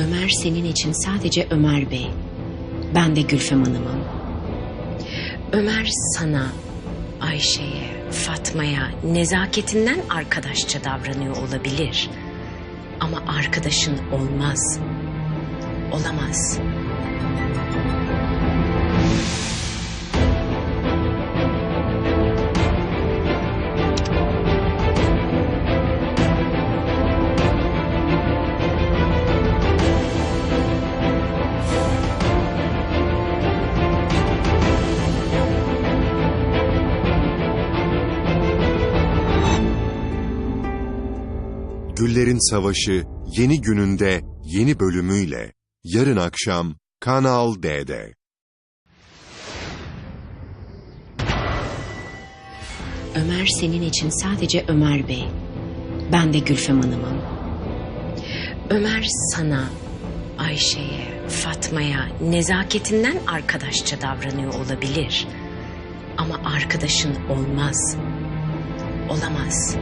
Ömer senin için sadece Ömer Bey. Ben de Gülfem Hanım'ım. Ömer sana, Ayşe'ye, Fatma'ya nezaketinden arkadaşça davranıyor olabilir. Ama arkadaşın olmaz. Olamaz. Güllerin Savaşı yeni gününde yeni bölümüyle yarın akşam Kanal D'de. Ömer senin için sadece Ömer Bey. Ben de Gülfem Hanım'ım. Ömer sana, Ayşe'ye, Fatma'ya nezaketinden arkadaşça davranıyor olabilir. Ama arkadaşın olmaz. Olamaz.